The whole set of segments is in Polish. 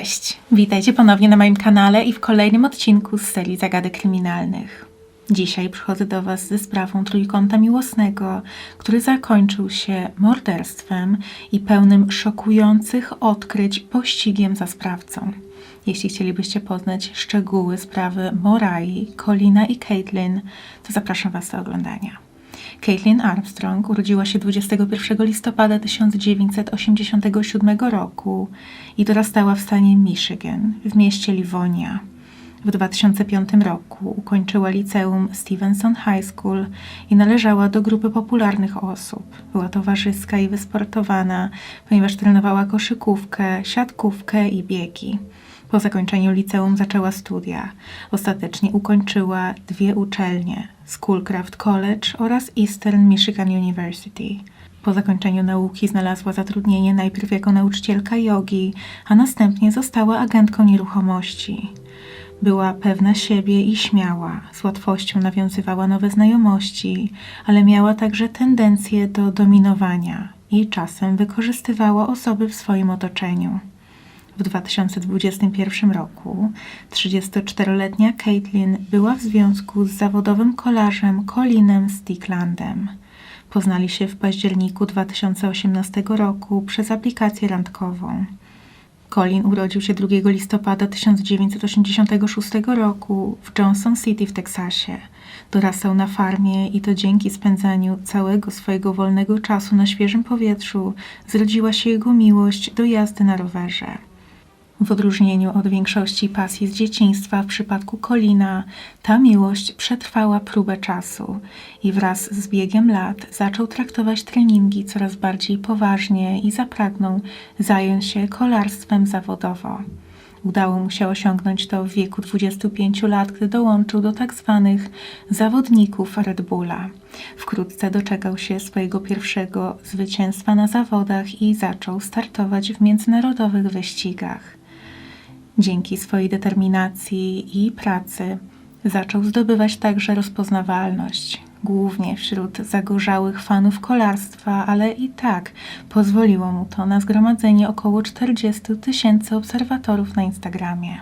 Cześć, witajcie ponownie na moim kanale i w kolejnym odcinku z serii Zagadek Kryminalnych. Dzisiaj przychodzę do Was ze sprawą trójkąta miłosnego, który zakończył się morderstwem i pełnym szokujących odkryć pościgiem za sprawcą. Jeśli chcielibyście poznać szczegóły sprawy Morai, Colina i Caitlin, to zapraszam Was do oglądania. Caitlin Armstrong urodziła się 21 listopada 1987 roku i dorastała w stanie Michigan, w mieście Livonia. W 2005 roku ukończyła liceum Stevenson High School i należała do grupy popularnych osób. Była towarzyska i wysportowana, ponieważ trenowała koszykówkę, siatkówkę i biegi. Po zakończeniu liceum zaczęła studia. Ostatecznie ukończyła dwie uczelnie: Schoolcraft College oraz Eastern Michigan University. Po zakończeniu nauki znalazła zatrudnienie najpierw jako nauczycielka jogi, a następnie została agentką nieruchomości. Była pewna siebie i śmiała, z łatwością nawiązywała nowe znajomości, ale miała także tendencję do dominowania i czasem wykorzystywała osoby w swoim otoczeniu. W 2021 roku 34-letnia Caitlin była w związku z zawodowym kolarzem Colinem Sticklandem. Poznali się w październiku 2018 roku przez aplikację randkową. Colin urodził się 2 listopada 1986 roku w Johnson City w Teksasie. Dorastał na farmie i to dzięki spędzaniu całego swojego wolnego czasu na świeżym powietrzu zrodziła się jego miłość do jazdy na rowerze. W odróżnieniu od większości pasji z dzieciństwa, w przypadku Colina ta miłość przetrwała próbę czasu i wraz z biegiem lat zaczął traktować treningi coraz bardziej poważnie i zapragnął zająć się kolarstwem zawodowo. Udało mu się osiągnąć to w wieku 25 lat, gdy dołączył do tak zwanych zawodników Red Bulla. Wkrótce doczekał się swojego pierwszego zwycięstwa na zawodach i zaczął startować w międzynarodowych wyścigach. Dzięki swojej determinacji i pracy zaczął zdobywać także rozpoznawalność, głównie wśród zagorzałych fanów kolarstwa, ale i tak pozwoliło mu to na zgromadzenie około 40 tysięcy obserwatorów na Instagramie.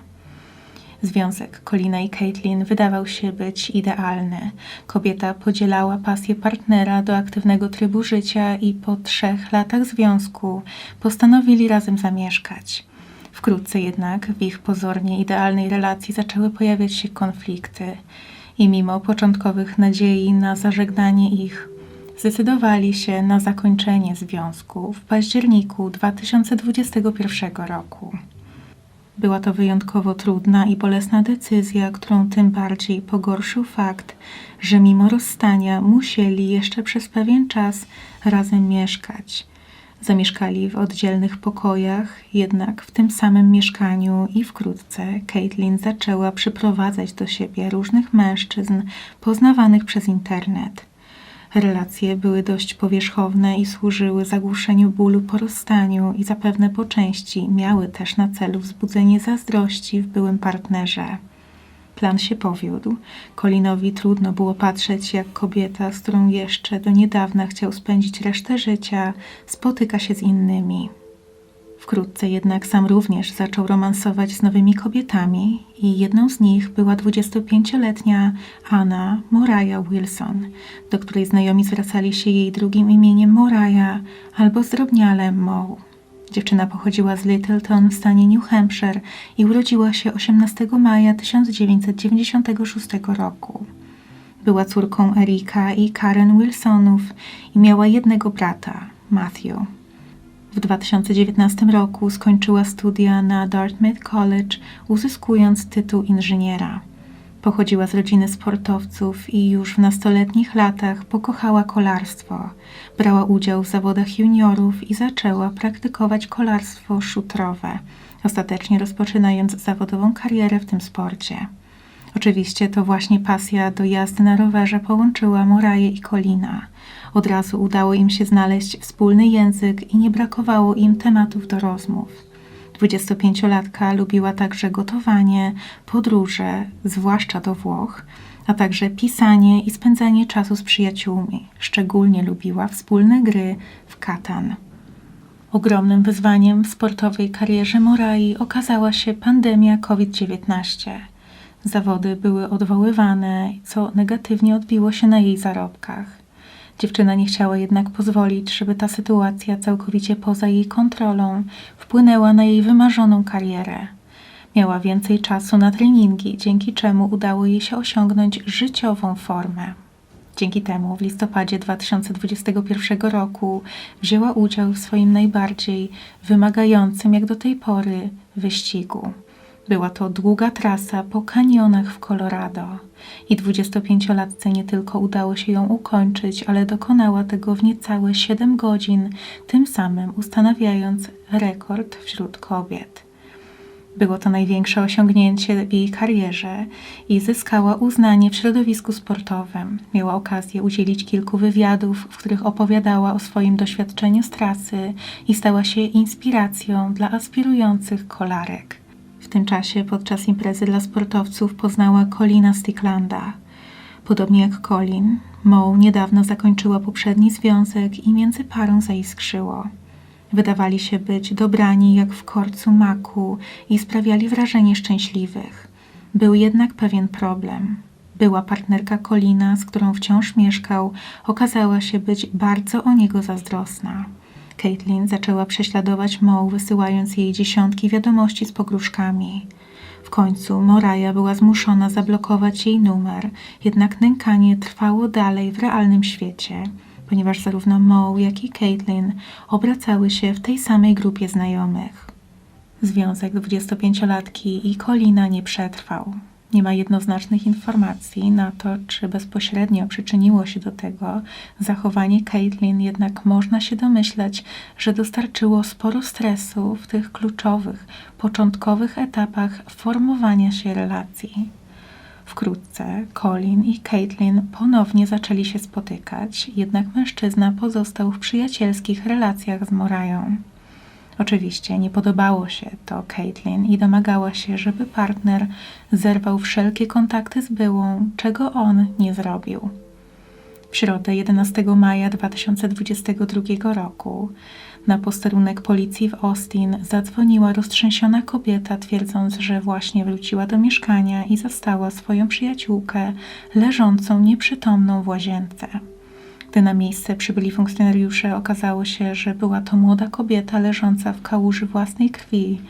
Związek Colina i Caitlin wydawał się być idealny. Kobieta podzielała pasję partnera do aktywnego trybu życia i po trzech latach związku postanowili razem zamieszkać. Wkrótce jednak w ich pozornie idealnej relacji zaczęły pojawiać się konflikty i mimo początkowych nadziei na zażegnanie ich, zdecydowali się na zakończenie związku w październiku 2021 roku. Była to wyjątkowo trudna i bolesna decyzja, którą tym bardziej pogorszył fakt, że mimo rozstania musieli jeszcze przez pewien czas razem mieszkać. Zamieszkali w oddzielnych pokojach, jednak w tym samym mieszkaniu i wkrótce Caitlin zaczęła przyprowadzać do siebie różnych mężczyzn poznawanych przez internet. Relacje były dość powierzchowne i służyły zagłuszeniu bólu po rozstaniu i zapewne po części miały też na celu wzbudzenie zazdrości w byłym partnerze. Plan się powiódł. Colinowi trudno było patrzeć, jak kobieta, z którą jeszcze do niedawna chciał spędzić resztę życia, spotyka się z innymi. Wkrótce jednak sam również zaczął romansować z nowymi kobietami i jedną z nich była 25-letnia Anna Moraya Wilson, do której znajomi zwracali się jej drugim imieniem Moraya albo zdrobniale Mo. Dziewczyna pochodziła z Littleton w stanie New Hampshire i urodziła się 18 maja 1996 roku. Była córką Erika i Karen Wilsonów i miała jednego brata, Matthew. W 2019 roku skończyła studia na Dartmouth College, uzyskując tytuł inżyniera. Pochodziła z rodziny sportowców i już w nastoletnich latach pokochała kolarstwo. Brała udział w zawodach juniorów i zaczęła praktykować kolarstwo szutrowe, ostatecznie rozpoczynając zawodową karierę w tym sporcie. Oczywiście to właśnie pasja do jazdy na rowerze połączyła Moraję i Kolina. Od razu udało im się znaleźć wspólny język i nie brakowało im tematów do rozmów. 25-latka lubiła także gotowanie, podróże, zwłaszcza do Włoch, a także pisanie i spędzanie czasu z przyjaciółmi. Szczególnie lubiła wspólne gry w katan. Ogromnym wyzwaniem w sportowej karierze Morai okazała się pandemia COVID-19. Zawody były odwoływane, co negatywnie odbiło się na jej zarobkach. Dziewczyna nie chciała jednak pozwolić, żeby ta sytuacja całkowicie poza jej kontrolą wpłynęła na jej wymarzoną karierę. Miała więcej czasu na treningi, dzięki czemu udało jej się osiągnąć życiową formę. Dzięki temu w listopadzie 2021 roku wzięła udział w swoim najbardziej wymagającym jak do tej pory wyścigu. Była to długa trasa po kanionach w Colorado i 25-latce nie tylko udało się ją ukończyć, ale dokonała tego w niecałe 7 godzin, tym samym ustanawiając rekord wśród kobiet. Było to największe osiągnięcie w jej karierze i zyskała uznanie w środowisku sportowym. Miała okazję udzielić kilku wywiadów, w których opowiadała o swoim doświadczeniu z trasy i stała się inspiracją dla aspirujących kolarek. W tym czasie podczas imprezy dla sportowców poznała Colina Sticklanda. Podobnie jak Colin, Moe niedawno zakończyła poprzedni związek i między parą zaiskrzyło. Wydawali się być dobrani jak w korcu maku i sprawiali wrażenie szczęśliwych. Był jednak pewien problem. Była partnerka Colina, z którą wciąż mieszkał, okazała się być bardzo o niego zazdrosna. Caitlin zaczęła prześladować Moe, wysyłając jej dziesiątki wiadomości z pogróżkami. W końcu Moraja była zmuszona zablokować jej numer, jednak nękanie trwało dalej w realnym świecie, ponieważ zarówno Moe, jak i Caitlin obracały się w tej samej grupie znajomych. Związek 25-latki i Colina nie przetrwał. Nie ma jednoznacznych informacji na to, czy bezpośrednio przyczyniło się do tego zachowanie Caitlin, jednak można się domyśleć, że dostarczyło sporo stresu w tych kluczowych, początkowych etapach formowania się relacji. Wkrótce Colin i Caitlin ponownie zaczęli się spotykać, jednak mężczyzna pozostał w przyjacielskich relacjach z Morają. Oczywiście nie podobało się to Caitlin i domagała się, żeby partner zerwał wszelkie kontakty z byłą, czego on nie zrobił. W środę 11 maja 2022 roku na posterunek policji w Austin zadzwoniła roztrzęsiona kobieta, twierdząc, że właśnie wróciła do mieszkania i zastała swoją przyjaciółkę leżącą nieprzytomną w łazience. Gdy na miejsce przybyli funkcjonariusze, okazało się, że była to młoda kobieta leżąca w kałuży własnej krwi,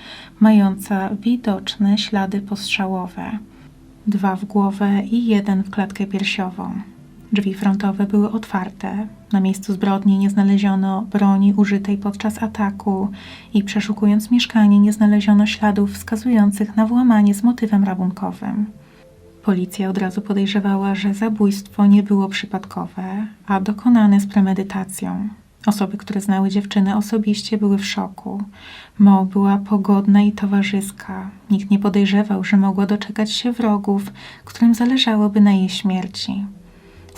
mająca widoczne ślady postrzałowe. Dwa w głowę i jeden w klatkę piersiową. Drzwi frontowe były otwarte. Na miejscu zbrodni nie znaleziono broni użytej podczas ataku i przeszukując mieszkanie nie znaleziono śladów wskazujących na włamanie z motywem rabunkowym. Policja od razu podejrzewała, że zabójstwo nie było przypadkowe, a dokonane z premedytacją. Osoby, które znały dziewczynę osobiście, były w szoku. Mo była pogodna i towarzyska. Nikt nie podejrzewał, że mogła doczekać się wrogów, którym zależałoby na jej śmierci.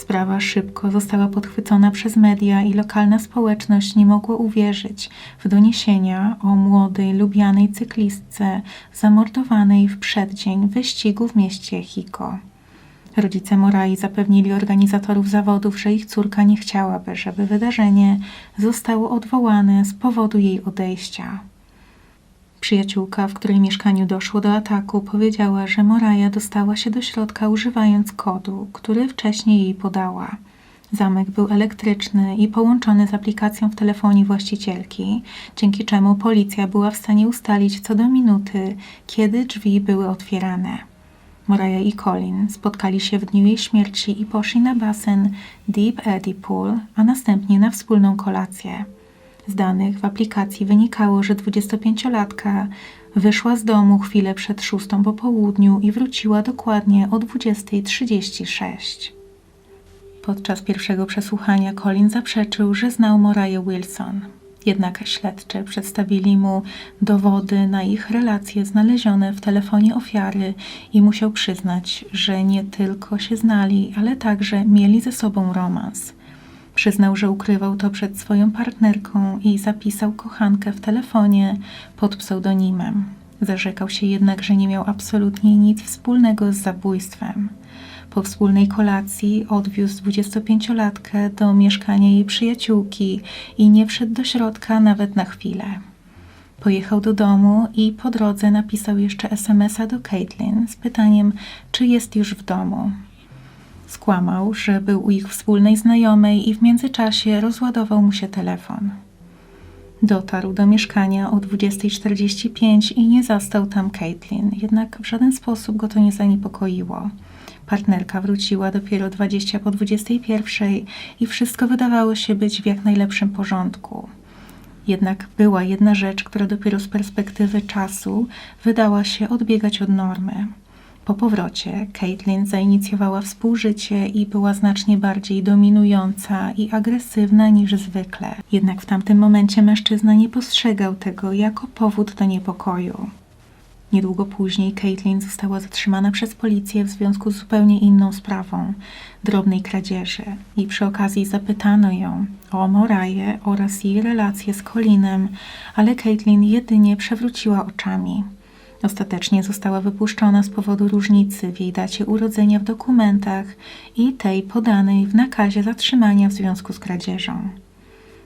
Sprawa szybko została podchwycona przez media i lokalna społeczność nie mogła uwierzyć w doniesienia o młodej, lubianej cyklistce zamordowanej w przeddzień wyścigu w mieście Hiko. Rodzice Morai zapewnili organizatorów zawodów, że ich córka nie chciałaby, żeby wydarzenie zostało odwołane z powodu jej odejścia. Przyjaciółka, w której mieszkaniu doszło do ataku, powiedziała, że Moraja dostała się do środka używając kodu, który wcześniej jej podała. Zamek był elektryczny i połączony z aplikacją w telefonie właścicielki, dzięki czemu policja była w stanie ustalić co do minuty, kiedy drzwi były otwierane. Moraja i Colin spotkali się w dniu jej śmierci i poszli na basen Deep Eddy Pool, a następnie na wspólną kolację. Z danych w aplikacji wynikało, że 25-latka wyszła z domu chwilę przed szóstą po południu i wróciła dokładnie o 20.36. Podczas pierwszego przesłuchania Colin zaprzeczył, że znał Moraję Wilson. Jednak śledczy przedstawili mu dowody na ich relacje znalezione w telefonie ofiary i musiał przyznać, że nie tylko się znali, ale także mieli ze sobą romans. Przyznał, że ukrywał to przed swoją partnerką i zapisał kochankę w telefonie pod pseudonimem. Zarzekał się jednak, że nie miał absolutnie nic wspólnego z zabójstwem. Po wspólnej kolacji odwiózł 25-latkę do mieszkania jej przyjaciółki i nie wszedł do środka nawet na chwilę. Pojechał do domu i po drodze napisał jeszcze SMS-a do Caitlin z pytaniem, czy jest już w domu. Skłamał, że był u ich wspólnej znajomej i w międzyczasie rozładował mu się telefon. Dotarł do mieszkania o 20.45 i nie zastał tam Caitlin, jednak w żaden sposób go to nie zaniepokoiło. Partnerka wróciła dopiero 20 po 21 i wszystko wydawało się być w jak najlepszym porządku. Jednak była jedna rzecz, która dopiero z perspektywy czasu wydała się odbiegać od normy. Po powrocie Caitlin zainicjowała współżycie i była znacznie bardziej dominująca i agresywna niż zwykle. Jednak w tamtym momencie mężczyzna nie postrzegał tego jako powód do niepokoju. Niedługo później Caitlin została zatrzymana przez policję w związku z zupełnie inną sprawą drobnej kradzieży i przy okazji zapytano ją o Moraję oraz jej relacje z Colinem, ale Caitlin jedynie przewróciła oczami. Ostatecznie została wypuszczona z powodu różnicy w jej dacie urodzenia w dokumentach i tej podanej w nakazie zatrzymania w związku z kradzieżą.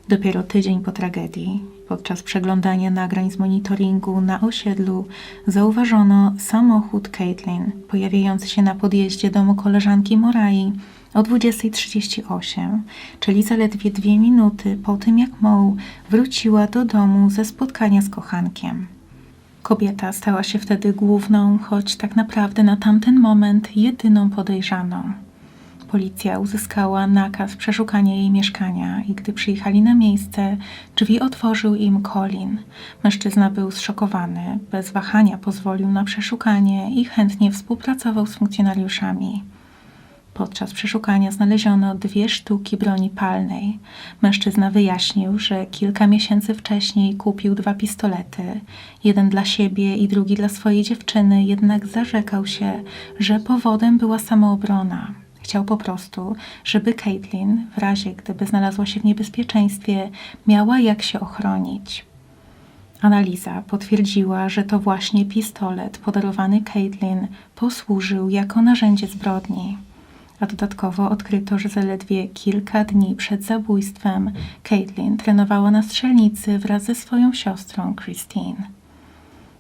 Dopiero tydzień po tragedii, podczas przeglądania nagrań z monitoringu na osiedlu, zauważono samochód Caitlin pojawiający się na podjeździe domu koleżanki Morai o 20.38, czyli zaledwie dwie minuty po tym, jak Moe wróciła do domu ze spotkania z kochankiem. Kobieta stała się wtedy główną, choć tak naprawdę na tamten moment jedyną podejrzaną. Policja uzyskała nakaz przeszukania jej mieszkania i gdy przyjechali na miejsce, drzwi otworzył im Colin. Mężczyzna był zszokowany, bez wahania pozwolił na przeszukanie i chętnie współpracował z funkcjonariuszami. Podczas przeszukania znaleziono dwie sztuki broni palnej. Mężczyzna wyjaśnił, że kilka miesięcy wcześniej kupił dwa pistolety, jeden dla siebie i drugi dla swojej dziewczyny, jednak zarzekał się, że powodem była samoobrona. Chciał po prostu, żeby Caitlin, w razie gdyby znalazła się w niebezpieczeństwie, miała jak się ochronić. Analiza potwierdziła, że to właśnie pistolet podarowany Caitlin posłużył jako narzędzie zbrodni a dodatkowo odkryto, że zaledwie kilka dni przed zabójstwem Caitlin trenowała na strzelnicy wraz ze swoją siostrą Christine.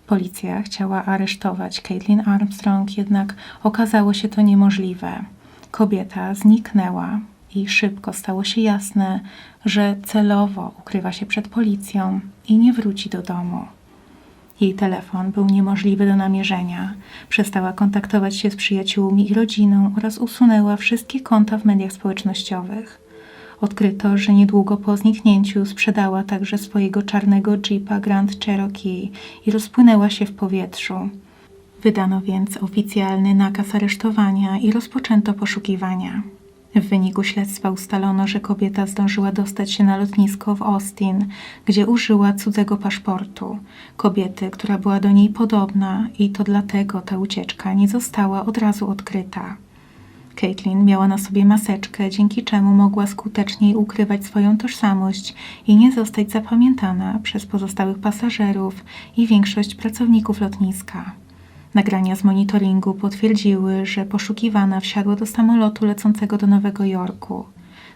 Policja chciała aresztować Caitlin Armstrong, jednak okazało się to niemożliwe. Kobieta zniknęła i szybko stało się jasne, że celowo ukrywa się przed policją i nie wróci do domu. Jej telefon był niemożliwy do namierzenia. Przestała kontaktować się z przyjaciółmi i rodziną oraz usunęła wszystkie konta w mediach społecznościowych. Odkryto, że niedługo po zniknięciu sprzedała także swojego czarnego jeepa Grand Cherokee i rozpłynęła się w powietrzu. Wydano więc oficjalny nakaz aresztowania i rozpoczęto poszukiwania. W wyniku śledztwa ustalono, że kobieta zdążyła dostać się na lotnisko w Austin, gdzie użyła cudzego paszportu. Kobiety, która była do niej podobna i to dlatego ta ucieczka nie została od razu odkryta. Caitlin miała na sobie maseczkę, dzięki czemu mogła skuteczniej ukrywać swoją tożsamość i nie zostać zapamiętana przez pozostałych pasażerów i większość pracowników lotniska. Nagrania z monitoringu potwierdziły, że poszukiwana wsiadła do samolotu lecącego do Nowego Jorku.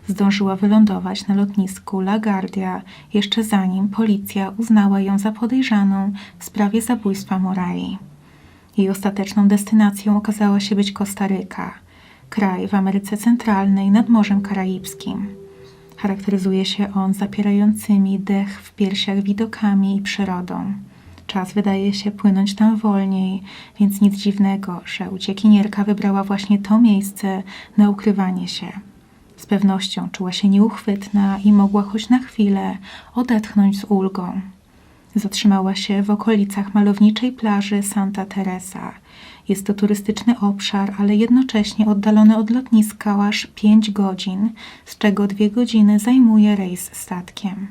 Zdążyła wylądować na lotnisku LaGuardia jeszcze zanim policja uznała ją za podejrzaną w sprawie zabójstwa Morai. Jej ostateczną destynacją okazała się być Kostaryka, kraj w Ameryce Centralnej nad Morzem Karaibskim. Charakteryzuje się on zapierającymi dech w piersiach widokami i przyrodą. Czas wydaje się płynąć tam wolniej, więc nic dziwnego, że uciekinierka wybrała właśnie to miejsce na ukrywanie się. Z pewnością czuła się nieuchwytna i mogła choć na chwilę odetchnąć z ulgą. Zatrzymała się w okolicach malowniczej plaży Santa Teresa. Jest to turystyczny obszar, ale jednocześnie oddalony od lotniska aż 5 godzin, z czego dwie godziny zajmuje rejs statkiem.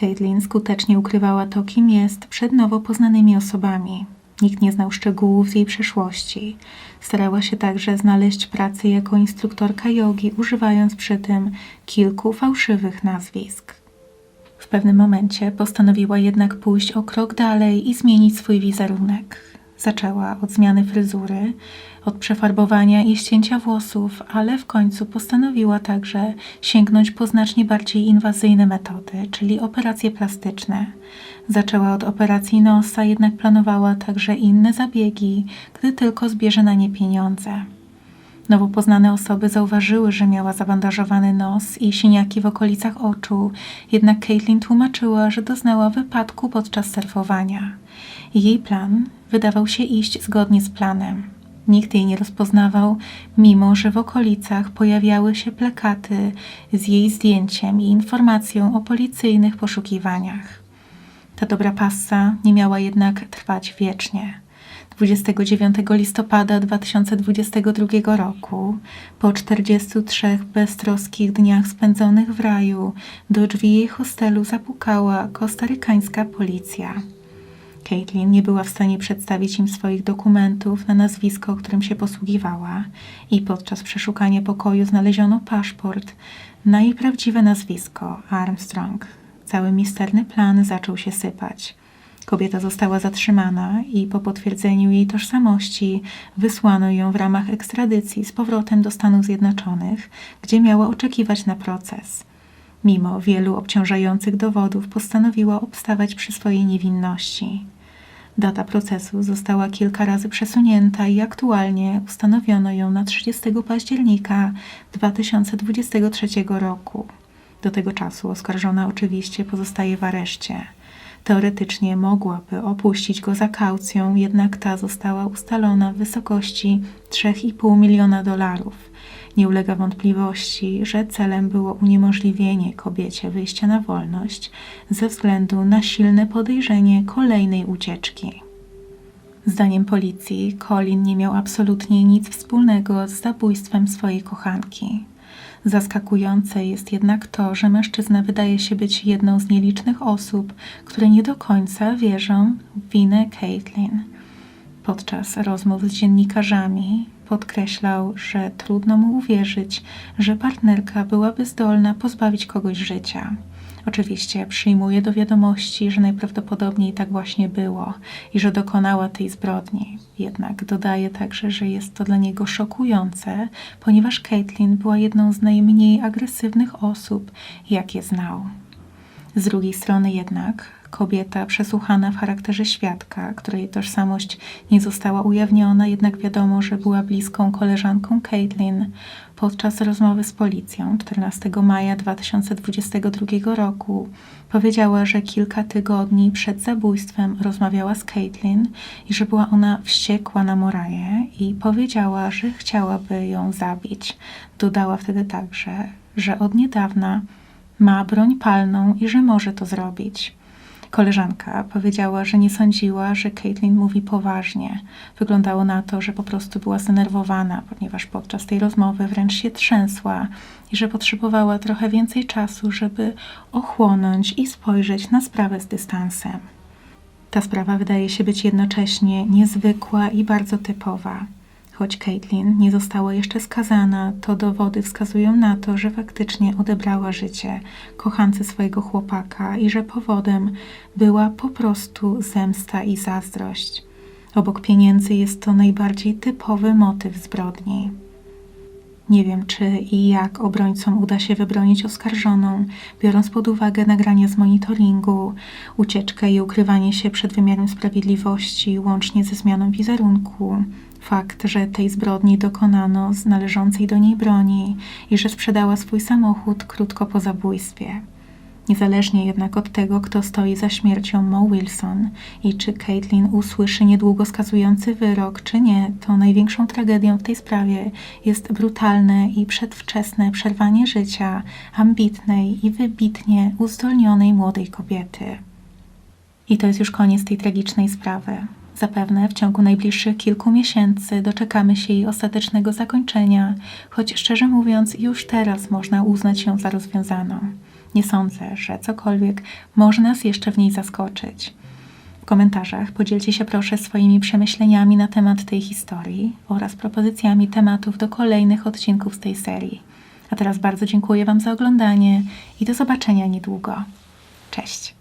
Caitlin skutecznie ukrywała to, kim jest, przed nowo poznanymi osobami. Nikt nie znał szczegółów jej przeszłości. Starała się także znaleźć pracę jako instruktorka jogi, używając przy tym kilku fałszywych nazwisk. W pewnym momencie postanowiła jednak pójść o krok dalej i zmienić swój wizerunek. Zaczęła od zmiany fryzury, od przefarbowania i ścięcia włosów, ale w końcu postanowiła także sięgnąć po znacznie bardziej inwazyjne metody, czyli operacje plastyczne. Zaczęła od operacji nosa, jednak planowała także inne zabiegi, gdy tylko zbierze na nie pieniądze. Nowo poznane osoby zauważyły, że miała zabandażowany nos i siniaki w okolicach oczu, jednak Caitlin tłumaczyła, że doznała wypadku podczas surfowania. Jej plan wydawał się iść zgodnie z planem. Nikt jej nie rozpoznawał, mimo że w okolicach pojawiały się plakaty z jej zdjęciem i informacją o policyjnych poszukiwaniach. Ta dobra passa nie miała jednak trwać wiecznie. 29 listopada 2022 roku, po 43 beztroskich dniach spędzonych w raju, do drzwi jej hostelu zapukała kostarykańska policja. Caitlin nie była w stanie przedstawić im swoich dokumentów na nazwisko, którym się posługiwała, i podczas przeszukania pokoju znaleziono paszport na jej prawdziwe nazwisko Armstrong. Cały misterny plan zaczął się sypać. Kobieta została zatrzymana i po potwierdzeniu jej tożsamości wysłano ją w ramach ekstradycji z powrotem do Stanów Zjednoczonych, gdzie miała oczekiwać na proces. Mimo wielu obciążających dowodów postanowiła obstawać przy swojej niewinności. Data procesu została kilka razy przesunięta i aktualnie ustanowiono ją na 30 października 2023 roku. Do tego czasu oskarżona oczywiście pozostaje w areszcie. Teoretycznie mogłaby opuścić go za kaucją, jednak ta została ustalona w wysokości 3,5 miliona dolarów. Nie ulega wątpliwości, że celem było uniemożliwienie kobiecie wyjścia na wolność ze względu na silne podejrzenie kolejnej ucieczki. Zdaniem policji, Colin nie miał absolutnie nic wspólnego z zabójstwem swojej kochanki. Zaskakujące jest jednak to, że mężczyzna wydaje się być jedną z nielicznych osób, które nie do końca wierzą w winę Caitlin. Podczas rozmów z dziennikarzami podkreślał, że trudno mu uwierzyć, że partnerka byłaby zdolna pozbawić kogoś życia. Oczywiście przyjmuje do wiadomości, że najprawdopodobniej tak właśnie było i że dokonała tej zbrodni. Jednak dodaje także, że jest to dla niego szokujące, ponieważ Caitlin była jedną z najmniej agresywnych osób, jakie znał. Z drugiej strony jednak kobieta przesłuchana w charakterze świadka, której tożsamość nie została ujawniona, jednak wiadomo, że była bliską koleżanką Caitlin. Podczas rozmowy z policją 14 maja 2022 roku powiedziała, że kilka tygodni przed zabójstwem rozmawiała z Caitlin i że była ona wściekła na Moraję i powiedziała, że chciałaby ją zabić. Dodała wtedy także, że od niedawna ma broń palną i że może to zrobić. Koleżanka powiedziała, że nie sądziła, że Caitlin mówi poważnie. Wyglądało na to, że po prostu była zdenerwowana, ponieważ podczas tej rozmowy wręcz się trzęsła i że potrzebowała trochę więcej czasu, żeby ochłonąć i spojrzeć na sprawę z dystansem. Ta sprawa wydaje się być jednocześnie niezwykła i bardzo typowa. Choć Caitlin nie została jeszcze skazana, to dowody wskazują na to, że faktycznie odebrała życie kochance swojego chłopaka i że powodem była po prostu zemsta i zazdrość. Obok pieniędzy jest to najbardziej typowy motyw zbrodni. Nie wiem, czy i jak obrońcom uda się wybronić oskarżoną, biorąc pod uwagę nagrania z monitoringu, ucieczkę i ukrywanie się przed wymiarem sprawiedliwości, łącznie ze zmianą wizerunku, fakt, że tej zbrodni dokonano z należącej do niej broni i że sprzedała swój samochód krótko po zabójstwie. Niezależnie jednak od tego, kto stoi za śmiercią Mo Wilson i czy Caitlin usłyszy niedługo skazujący wyrok, czy nie, to największą tragedią w tej sprawie jest brutalne i przedwczesne przerwanie życia ambitnej i wybitnie uzdolnionej młodej kobiety. I to jest już koniec tej tragicznej sprawy. Zapewne w ciągu najbliższych kilku miesięcy doczekamy się jej ostatecznego zakończenia, choć szczerze mówiąc, już teraz można uznać ją za rozwiązaną. Nie sądzę, że cokolwiek może nas jeszcze w niej zaskoczyć. W komentarzach podzielcie się proszę swoimi przemyśleniami na temat tej historii oraz propozycjami tematów do kolejnych odcinków z tej serii. A teraz bardzo dziękuję Wam za oglądanie i do zobaczenia niedługo. Cześć!